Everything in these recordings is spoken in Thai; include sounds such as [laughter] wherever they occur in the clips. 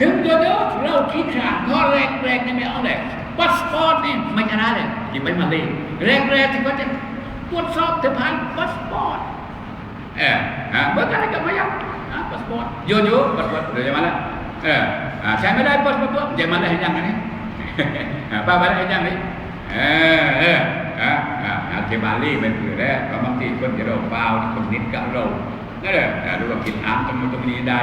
ถึงเดี๋ยวๆเราคิดขาดข้อแรกๆนี่ไม่เอาเลยพาสปอร์ตนี่ไม่ชนะเลยที่งไปมาเลยแรกๆที่เขาจะตรวจสอบจะผ่านพาสปอร์ตเอออ่าเมื่อไหร่ก็ไมายังอ่าพาสปอร์ตโยโย่พาสปอร์ตเดี๋ยวจะมาแล้วเอออ่าใช้ไม่ได้พาสปอร์ตจะมาได้ให้ยังไงป้าไปได้ให้ยังไงเออเอออ่าอ่าเทบาลีเป็นผือแล้วก็บางทีคนจะเราเปล่าคนนิดกับเรา นั่นแหละอ่าดูว่ากินอ้ามตรงนู้นตรงนี้ได้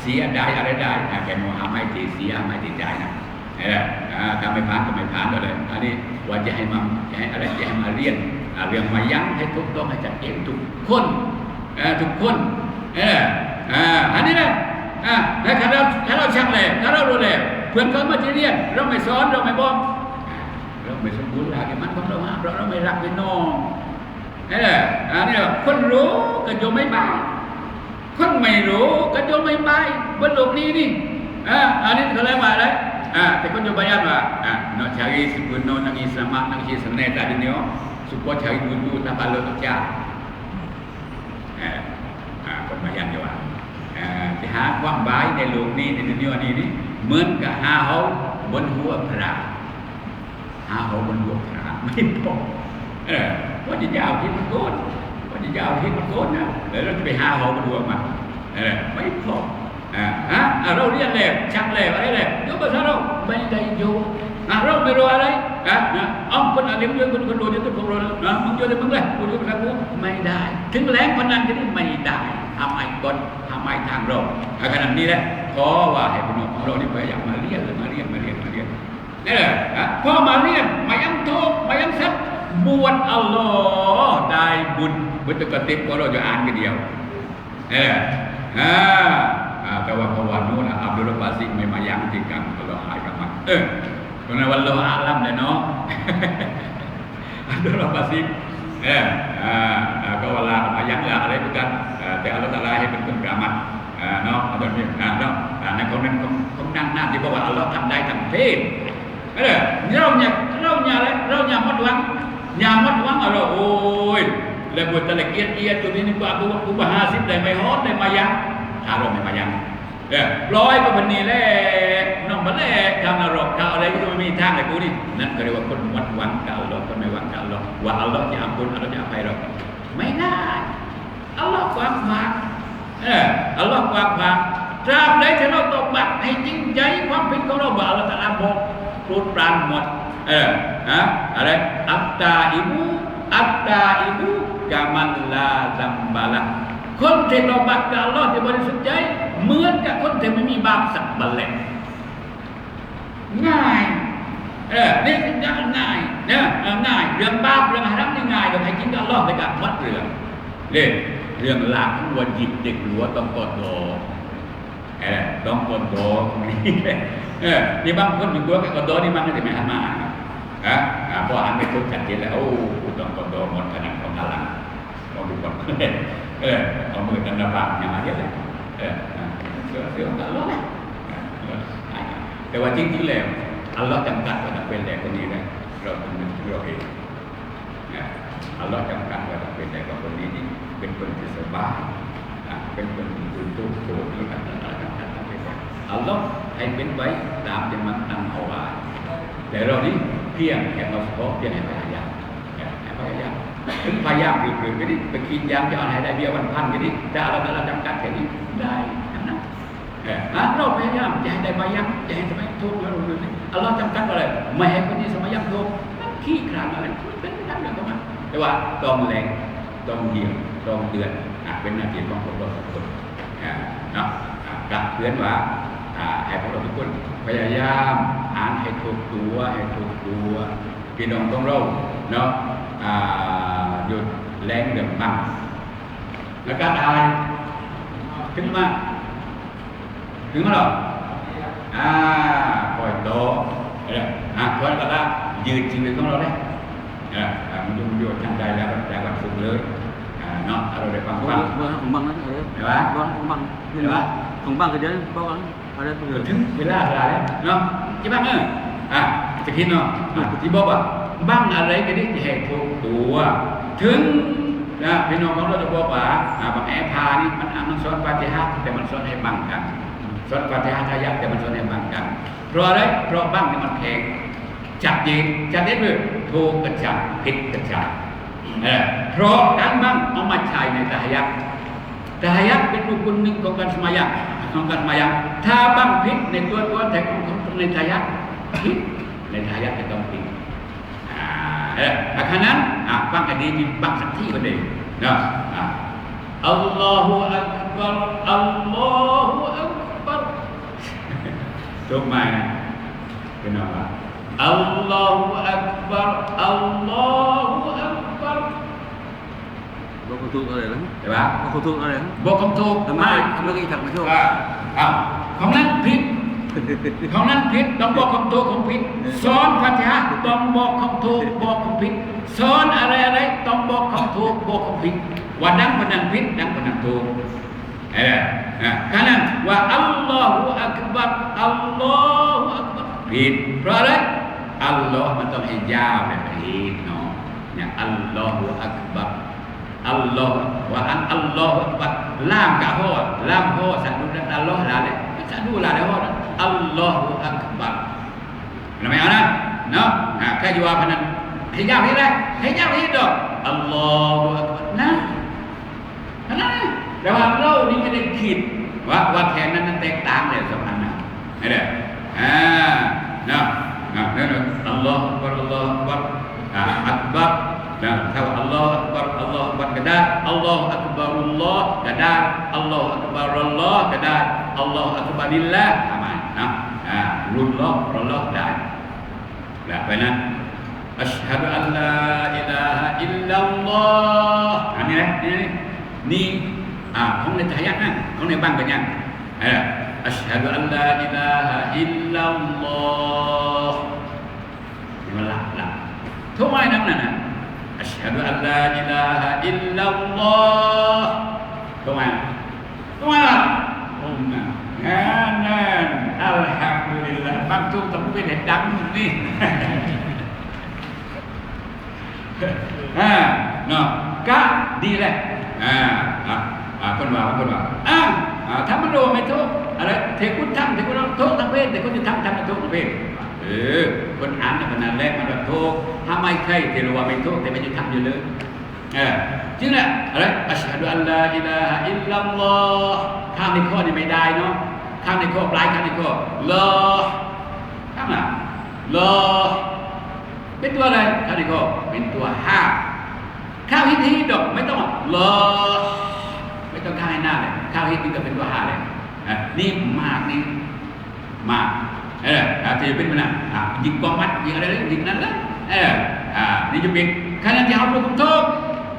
เสียได้อะไรได้อ่าแกโมหาไม่ตีเสียไม่ตีใจนะนี่แหละอ่าถ้าไม่ผ่านก็ไม่ผ่านเลยอันนี้ว่าจะให้มาจะให้อะไรจะให้มาเรียนเรื่องมายั้งให้ถูกต้องให้จัดเองทุกคนเออทุกคนเอออ่าอันนี้แหละอ่าแล้วถ้าเราถ้าเราช่างเลยถ้าเรารู้เลยเพื่อนเขามาจะเรียนเราไม่สอนเราไม่บอกเราไม่สมบูรณ์รักมันของเราเราเราไม่รักเป็นน้องนี่แหละอันนี้คนรู้ก็โยมไม่บ้า ยคนไม่รู้ก็โยมไม่บายบนโลกนี้นี่อ่าอันนี้เขาเรียกว่าอะไรอ่าแต่คนโยมบายันว่าอ่า no cari sepenuh nang selamat nang si senai tak dunia supaya cari dulu tak balut tak cak อ่าอ่าคนบายันจะว่าอ่าที่หาความบายในโลกนี้ในดุนยานี้นี่เหมือนกับหาเขาบนหัวพระหาเขาบนดวพระไม่พอเออว่าจะยาวที่มันโกน ว่าจะยาวที่มันโกนนะเดี๋ยวเราจะไปหาเขาบนดวงมาเออไม่พออ่าฮะเราเรียนแล้วชักแล้วอะไรแล้วยวภาษาเราไม่ได้อยู่อ่าเราไม่รู้อะไรอะนะเอาคนอะไรมึงคนคนรู้เดี๋ยวทุกคนรู้นะมึงอยู่ในมึงเลยกูอยู่กับกูไม่ได้ ถึงแรงพนันก็นี่ไม่ได้ทำไอ้กฎทำไอ้ทางเราขนาดนี้แหละขอว่าให้พี่น้องของเรานี่พยายามมาเรียนเลยมาเรียนมาเรียนมาเรียนนี่แหละพอมาเรียนมายังทุกมายังสักบวชอัลลอฮ์ได้บุญ บุตรกติกเราจะอ่านกันเดียว เอออ่าอ่าแต่ว่าพอวันนู้นอับดุลบาซิไม่มายังจริกันอัลลอฮ์หายกันมาเออตรงนั้นวันเราอาลัมเลยเนาะอับดุลบาซิเอออ่าก็เวลามายังอะไรเหมือนกันแต่อัลลอฮ์ตะลาให้เป็นคนกามัดเนาะอัลลอฮ์เนี่ยเนาะในคนนั้นเขานั่งนั่งที่บอกว่าอัลลอฮ์ทำได้ทั้งเพศ Ada, raunya, raunya, raunya madwang, nyamot wang ada, oi, lebu telekian dia tu ni buat แล้วกูจะละเกียดเกียดอยู่นี่นี่กูกูกูมาห้าสิบได้ไม่ฮอดได้มายังอารมไม่มายังเออร้อยก็มันนี่แหละน้องมันแหละทำนรกเขาอะไรก็ไม่มีทางเลยกูนี่นั่นก็เรียกว่าคนวัดหวังกับอัลลอฮ์คนไม่หวังกับอัลลอฮ์ว่าอัลลอฮ์จะอัมบุญอัลลอฮ์จะอภัยเราไม่ได้อัลลอฮ์ความหวังเอออัลลอฮ์ความหวังตราบใดที่เราตกบัตรให้จริงใจความผิดของเราบ่าเราจะละบอกปลุดปรานหมดเออฮะอะไรอัตตาอิบูอัตตาอิบู กามันลาซัมบาละคนที่ตบัตกับอัลลอฮ์ที่บริสุทธิ์ใจเหมือนกับคนที่ไม่มีบาปสักบัลเล็ง่ายเออนี่ง่ายง่ายเนี่ยง่ายเรื่องบาปเรื่องฮารัมนี่ง่ายกับใครกินกับอัลลอฮ์ในการวัดเรื่องเนี่ยเรื่องหลักวัวหยิบเด็กหลัวต้องกอดโดเออต้องกดโดตนี้เออนี่บางคนอยู่ตัวกับกดโดนี่มันก็จะไม่หันมาอะอ่าพอหันไปทุกจัดเจนแล้วโอ้ต้องกดโดหมดขนาดของพลัง ต้องดูก่อเออเอามือกันระบาดอย่างนี้เลยเออเสือเสือกันล้อเลยแต่ว่าจริงๆแล้วอัลลอฮ์จำกัดว่าเป็นแต่คนนี้นะเราเป็นเราเองอัลลอฮ์จำกัดว่าเป็นแต่คนนี้นี่เป็นคนที่สบายเป็นคนที่ดูตู้โผล่ที่กันอัลลอฮ์ให้เป็นไว้ตามที่มันตั้งเอาไว้แต่เรานี่เพียงแค่เราขอเพียงให้พยายามให้พยายาม ถึงพยายามหรือๆก็ดิไปกินยามจะเอาให้ได้เบี้ยวันพันก็ดิจะเอาเราจำกัดแค่นี้ได้นั้นเราพยายามจะให้ได้พยายามจะให้สมัยทุกข์แล้วรู้นี่อัลลอฮ์จำกัดอะไรไม่ให้คนที่สมัยยังทุกข์ขี้ขลาดอะไรเป็นไปตามเรื่องของมันแต่ว่าต้องแรงต้องเหี่ยวต้องเตือนเป็นหน้าที่ของพวกเราทุกคนเนาะกับเพื่อนว่าให้พวกเราทุกคนพยายามอ่านให้ถูกตัวให้ถูกตัว พี่น้องต้องเราเนาะหยุดแรงเดือดบังแล้วก็ได้ขึ้นมาถึงมาหรออ่าปล่อยโตเอออะพอแล้วก็ยืนชีวิตของเราได้เออมันยุ่งยุ่งทางใดแล้วแต่วันสุดเลยเนาะเราได้ฟังฟัง Kembang kan ada. Apa? Kembang, kembang. Apa? Kembang kerja bawang ada tu. ถึงเวลาอะไรเนาะที่บ้างเออ อะจะคิดเนาะที่บอกว่าบ้างอะไรก็ได้แห่ถูกตัว ถึงนะพี่น้องของเราจะบอกว่าบางแอพานี่มันมันสอนปาฏิหาริย์แต่มันสอนให้บังกันสวดฟาติฮะทายาทแต่มันสวดในบางกัน เพราะอะไรเพราะบ้างนี่มันแพงจัดเองจัดเองเลยถูกกระจัดผิดกระจัดเออเพราะการบ้างเอามาใช้ในตายักตายักเป็นรูปคนหนึ่งของการสมัยงของการสมัยงถ้าบ้างผิดในตัวตัวแต่ของของในตายักผิด ในตายักจะต้องผิดอ่าเอออาคารนั้นอ่าฟังกันดีมีบางสักที่ก็ดีเนาะอ่าอัลลอฮฺอักบัรอัลลอฮฺอักบัรจบมานะเป็นอะไรอัลลอฮฺอักบัรอัลลอฮฺอักบัรบอกเขาถูกอะไรแล้วใช่ปะบอกเขาถูกอะไรแล้วบอกคำถูกทำไมไม่ทำไมกี่ถักมาโชคอ่าอ้าวของนั้นผิด ของนั้นพิษต้องบอกคำโตของพิษสอนพระเจ้าต้องบอกคำโตบอกคำพิษสอนอะไรอะไรต้องบอกคำโตบอกคำพิษว่าดังพนังพิษดังพนังโตเออขนั้นว่าอัลลอฮฺอักบัรอัลลอฮฺอักบัรผิษเพราะอะไรอัลลอฮ์มันต้องให้ยาแบบนี้เนาะอย่างอัลลอฮฺอักบัรอัลลอฮฺว่าอันอัลลอฮฺอักบัรล่ามกะฮอดล่ามฮอดสันดุนอัลลอฮ์ลาเลยสันดุลาเลยฮอด อัลลอฮฺอักบัรเราไม่เอานะเนาะแค่ยูวาพนันให้ยากที่ไรให้ยากที่ดอกอัลลอฮฺอักบัรนะนะแต่ว่าเรานี่ไม่ได้คิดว่าว่าแค่นั้นนั้นแตกต่างเลยสำคัญนะไม่ได้อ่าเนาะนะนั่นอัลลอฮฺอักบัรอัลลอฮฺอักบัรอักบัรนะถ้าอัลลอฮฺอักบัรอัลลอฮฺอักบัรก็ได้อัลลอฮฺอักบัรุลลอฮ์ก็ได้อัลลอฮฺอักบัรุลลอฮ์ก็ได้อัลลอฮฺอักบัริลละทำไม Nah, tahu Allah Akbar, Allah Akbar kedar, Allah Akbar Allah kedar, Allah Akbar Allah kedar, Allah Akbar Lillah aman. Nah, ah, rullah, rullah dah. Dah benar. Asyhadu an la ilaha illallah. Ha ni eh, ni ni. Ni ah, ของในทายาทนะของในบางกันยังเออ Asyhadu an la ilaha illallah. Ni malah lah. ทุกไม้นั่นน่ะ Asyhadu an la ilaha illallah. Tuan. Tuan. Nganan. Alhamdulillah Maktub tapi beda dam ni Ha no ka di lah อ่าอ่าคนว่าคนว่าอ้าวถ้ามันโดไม่ทุกอะไรเทคุณทำเทคุณทุกทั้งเพศเทคุณจะทำทำทุกทั้งเพศเออคนอ่านในขณะแรกมันแบบทุกถ้าไม่ใช่เทรว่าไม่ทุกแต่ไม่จะทำอยู่เลยเออจริงแหละอะไรอัชฮะดุอัลลอฮิลลอฮิลลัลลอฮ์ข้ามในข้อนี้ไม่ได้เนาะ ข้ามในข้อปลายข้ามในข้อลอข้ามอะลอเป็นตัวอะไรข้ามในข้อเป็นตัวห้าข้าวฮิตฮิตดอกไม่ต้องลอไม่ต้องข้าให้หน้าเลยข้าวฮิตนี่ก็เป็นตัวห้าเลยอะนี่มากนี่มากเอออาจจะเป็นมันอะยิงกองมัดยิงอะไรเลยยิงนั้นละเอออ่านี่จะเป็นขณะที่เราดูคำโทษ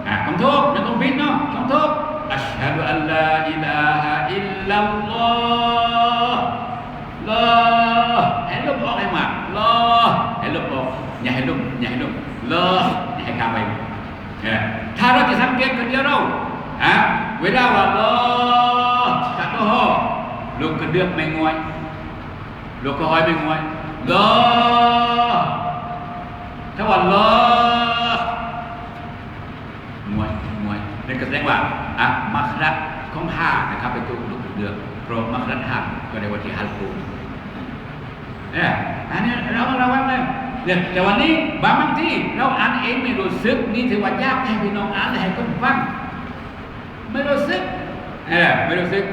อ่าคำโทษนั่นต้องบินเนาะคำโทษอัชฮะดุอั ปเออถ้าเราจะสังเกตคนเดียวเราอะเวลาว่าลอตัดตัวหอลูกกระเดือกไม่งวยลูกก็ห้อยไม่งวยเลอถ้าว่าลองวยงวยนั่นก็แสดงว่าอะมัครัดของห้านะครับเป็นตัวลูกกระเดือกเพราะมัครัดห้าก็ในวันที่ฮัลกูเนี่ยอันนี้เราระวังเลย เนี่ยแต่วันนี้บางที่เราอ่านเองไม่รู้สึกนี่ถือว่ายากให้พี่น้องอ่านให้คนฟังไม่รู้สึกเออไม่รู้สึก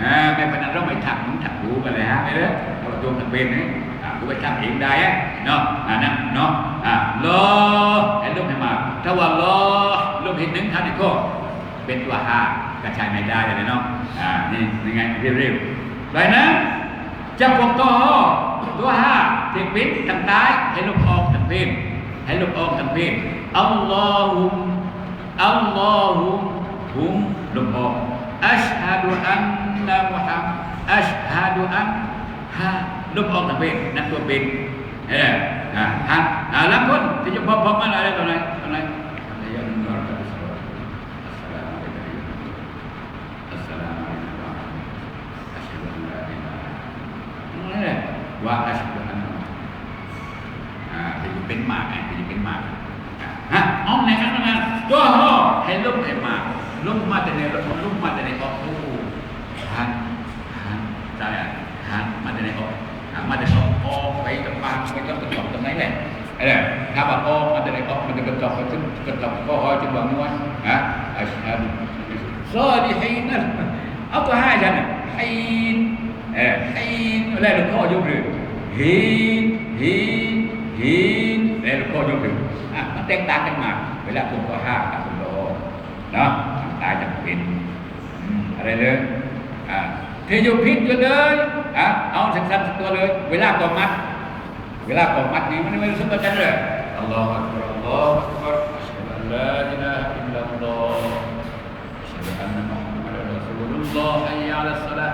อ่าไม่พนันเราไม่ถักมึงถักหูกันเลยฮะไม่เลยเราตัวมันเป็นนี่อ่ากูไปทำเองได้เนาะอ่านะเนาะอ่ารอให้ลูกให้มาถ้าว่ารอลูกเห็นหนึ่งท่านก็เป็นตัวห้ากระชายไม่ได้เลยเนาะอ่านี่ยังไงเร็วๆไปนะจะพวกตัวหอ ตัวห้าเด็กบิดทางซ้ให้ลมออกทางเพนให้ลมออกทางเพนอัลลอฮุมอัลลอฮุมฮุมลมออกอัชฮะดุอันนะมุฮัมอัชฮะดุอันฮะลมออกทางเพนนั่นตัวเป็นเอ่อฮะฮะแล้วคนที่จะพบพบมาอะไรตัวไหนตัวไหน wa ashhadu anna อ่าจะเป็นมากไงจะเป็นมากฮะอ้อมในครั้งนั้นตัวห่อให้ลุ่มให้มาลุ่มมาแต่ในรถลุ่มมาแต่ในออกตู้ฮันฮันใจอะออกอะมันจะออกออกไปกับปากไปกับกระจกตรงไหนแหละไอ้เนี่ยถ้าว่าออกมันจะได้ออกมันจะกระจกไปถึงกระจกก็หอยจนวางนวลฮะอัชฮะดุซอดีให้นั่นเอาตัวให้ฉันให้ เออให้แล้วหลวงพ่อยกมือฮีนฮีนฮีนแล้วหลวงพ่อยกมืออะมันแตกต่างกันมากเวลาคุณก็ห้ากับคุณก็หกเนาะตายจำเป็นอะไรเลยอ่าที่อยู่พิษอยู่เลยอะเอาสั้นๆสักตัวเลย เวลาก่อมัด เวลาก่อมัดนี่มันไม่รู้สึกกันเลยอัลลอฮฺอักบารอัลลอฮฺอักบารอัชฮะดุอัลลาอิลาฮะอิลลัลลอฮฺอัชฮะดุอันนะมุฮัมมัดรอซูลุลลอฮฺฮัยยะอัลศอลาอะไร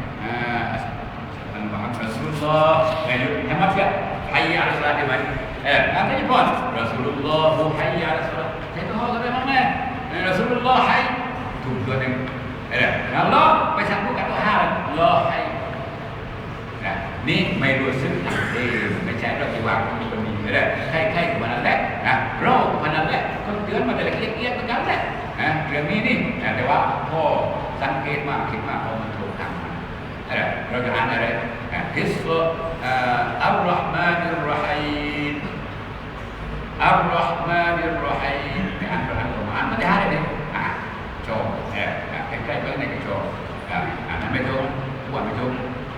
จะพอรอซูลุลลอฮ์ให้ยาละสละ Saya tahu kata Imam eh. Rasulullah hai. Tu dua ni. Eh, Allah macam tu kat Tuhan. Allah hai. Nah, ni ไม่รู้สึกเออไม่ใช่เราที่ว่ามีคนนี้นะใครใครกับมันนั่นแหละนะเรากับมันนั่นแหละคนเตือนมาแต่เล็กๆเอียดเหมือนกันแหละนะเรื่องนี้นี่นะแต่ว่าพ่อสังเกตมากคิดมากพอมัน رجعنا اسم الرحمن الرحيم الرحمن الرحيم عن عن عن ما ده ده à, à, à chồng à, cái cái bên này cái chồng à à nó mới đúng quả mới đúng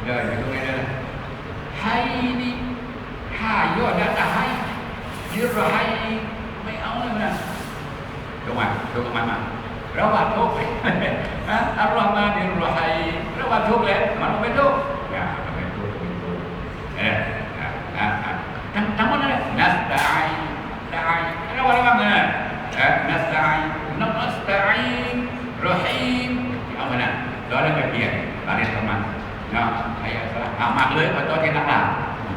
rồi mới đúng đây hay đi. Hay yo đã đã hay. Chưa rồi hay. Mấy ông này nè đúng không đúng không mà. Mà rất là tốt. [laughs] À Allah man rahim ความทุกข์แล้วมันไม่ทุกข์นะมันไม่ทุกข์ไม่ทุกข์นะนะทั้งทั้งหมดนั่นแหละนัสตาอินตาอินแล้วว่าอะไรบ้างเนี่ยนัสตาอินนัสตาอินรอฮีมเอามานะตอนแรกก็เปลี่ยนตอนนี้ทำมันเนาะไอ้อะไรอ่ะมากเลยพอตอนที่นักหนา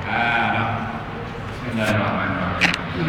อ่าเนาะไม่เลยหรอก